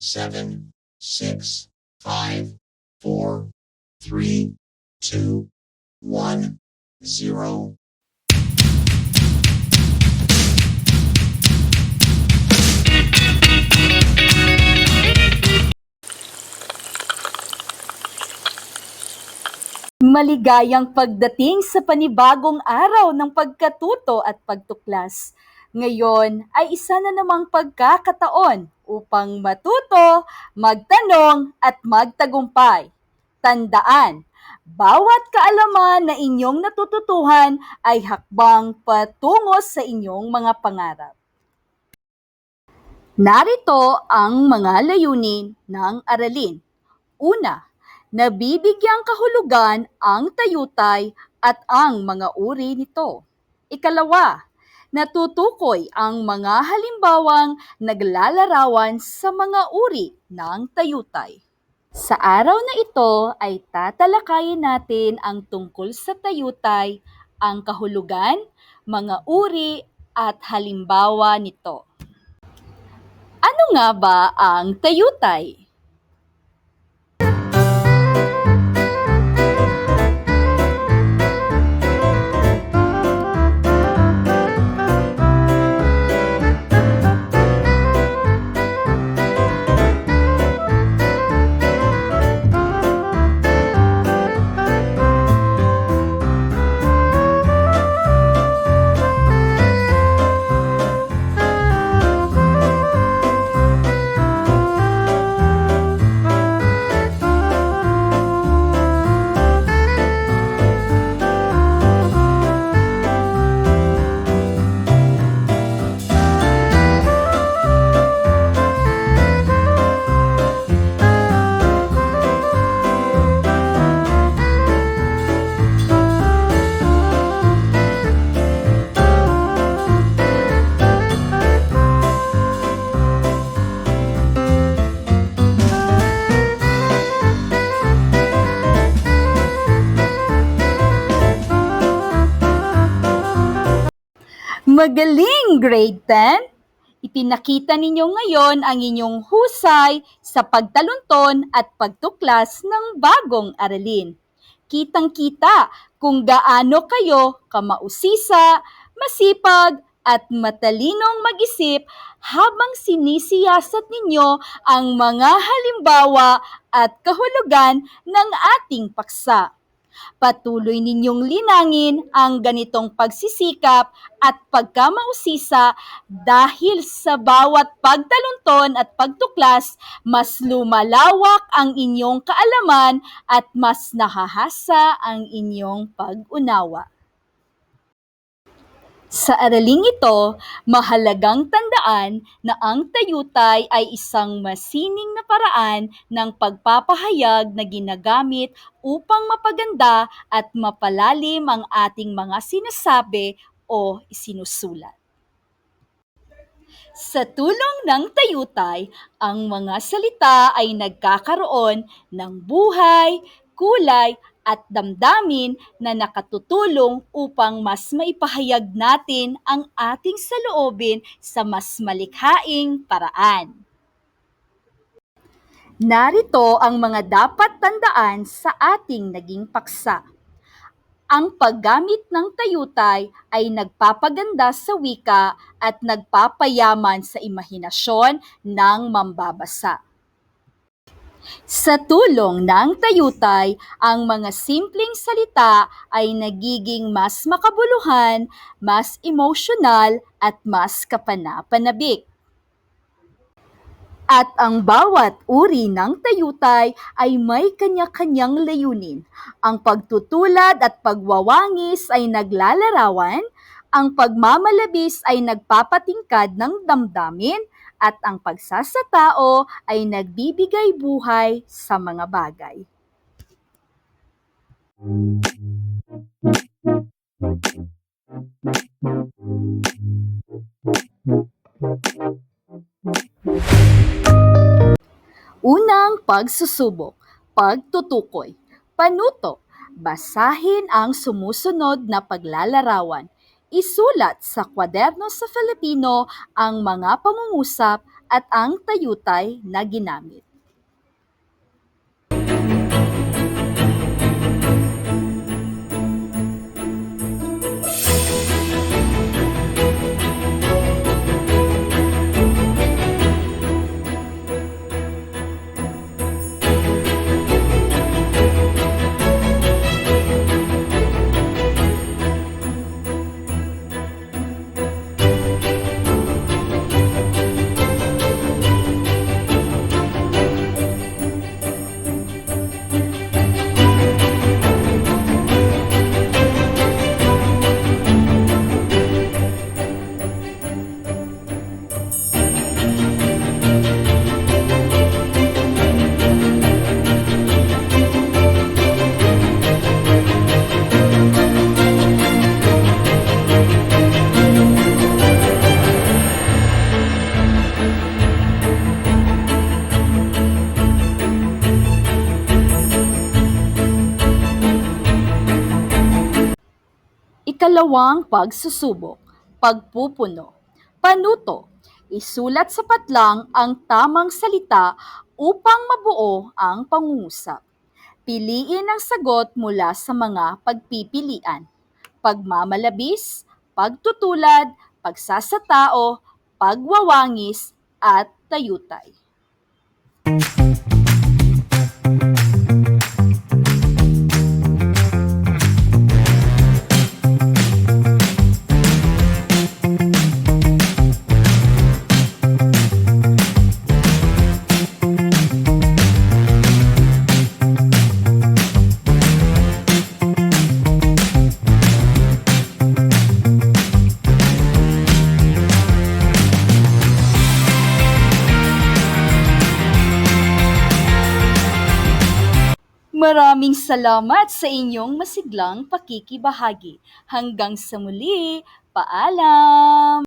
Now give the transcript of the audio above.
seven, six, five, four, three, two, one, zero. Maligayang pagdating sa panibagong araw ng pagkatuto at pagtuklas. Ngayon ay isa na namang pagkakataon upang matuto, magtanong at magtagumpay. Tandaan, bawat kaalaman na inyong natututuhan ay hakbang patungo sa inyong mga pangarap. Narito ang mga layunin ng aralin. Una, nabibigyang kahulugan ang tayutay at ang mga uri nito. Ikalawa, natutukoy ang mga halimbawang naglalarawan sa mga uri ng tayutay. Sa araw na ito ay tatalakayin natin ang tungkol sa tayutay, ang kahulugan, mga uri at halimbawa nito. Ano nga ba ang tayutay? Magaling, grade 10! Ipinakita ninyo ngayon ang inyong husay sa pagtalunton at pagtuklas ng bagong aralin. Kitang-kita kung gaano kayo kamausisa, masipag, at matalinong mag-isip habang sinisiyasat ninyo ang mga halimbawa at kahulugan ng ating paksa. Patuloy ninyong linangin ang ganitong pagsisikap at pagkamausisa dahil sa bawat pagtalunton at pagtuklas, mas lumalawak ang inyong kaalaman at mas nahahasa ang inyong pag-unawa. Sa araling ito, mahalagang tandaan na ang tayutay ay isang masining na paraan ng pagpapahayag na ginagamit upang mapaganda at mapalalim ang ating mga sinasabi o isinusulat. Sa tulong ng tayutay, ang mga salita ay nagkakaroon ng buhay, kulay, at damdamin na nakatutulong upang mas maipahayag natin ang ating saloobin sa mas malikhaing paraan. Narito ang mga dapat tandaan sa ating naging paksa. Ang paggamit ng tayutay ay nagpapaganda sa wika at nagpapayaman sa imahinasyon ng mambabasa. Sa tulong ng tayutay, ang mga simpleng salita ay nagiging mas makabuluhan, mas emosyonal at mas kapanapanabik. At ang bawat uri ng tayutay ay may kanya-kanyang layunin. Ang pagtutulad at pagwawangis ay naglalarawan, ang pagmamalabis ay nagpapatingkad ng damdamin, at ang pagsasatao ay nagbibigay buhay sa mga bagay. Unang pagsusubok, pagtutukoy, panuto, basahin ang sumusunod na paglalarawan. Isulat sa kwaderno sa Filipino ang mga pangungusap at ang tayutay na ginamit. Ikalawang pagsusubok, pagpupuno, panuto, isulat sa patlang ang tamang salita upang mabuo ang pangungusap. Piliin ang sagot mula sa mga pagpipilian. Pagmamalabis, pagtutulad, pagsasatao, pagwawangis, at tayutay. Maraming salamat sa inyong masiglang pakikibahagi. Hanggang sa muli, paalam!